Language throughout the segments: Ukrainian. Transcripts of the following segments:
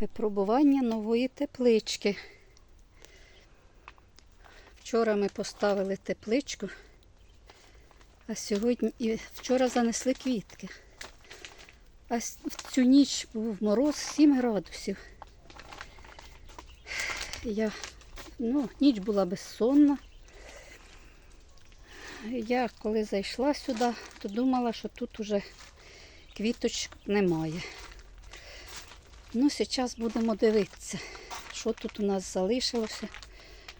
Випробування нової теплички. Вчора ми поставили тепличку, а сьогодні і вчора занесли квітки. А в цю ніч був мороз 7 градусів. Я, ну, ніч була безсонна. Я коли зайшла сюди, то думала, що тут уже квіточок немає. Ну, зараз будемо дивитися, що тут у нас залишилося,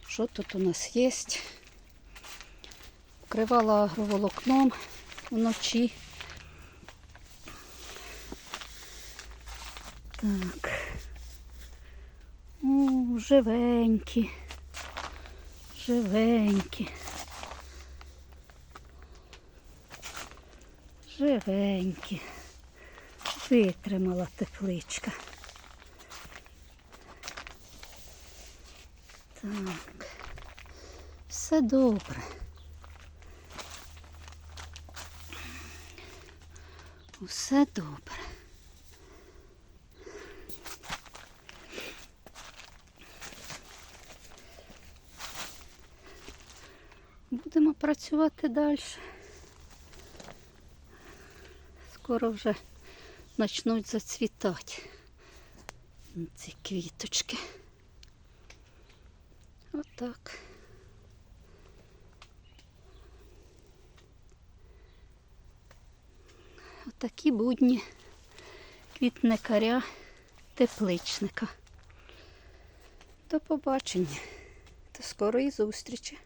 що тут у нас є. Вкривала агроволокном вночі. Так. О, живенькі. Живенькі. Живенькі. Витримала тепличка. Так. Все добре. Усе добре. Будемо працювати далі. Скоро вже почнуть зацвітати ці квіточки. Отак. Отакі будні квітникаря тепличника. До побачення. До скорої зустрічі.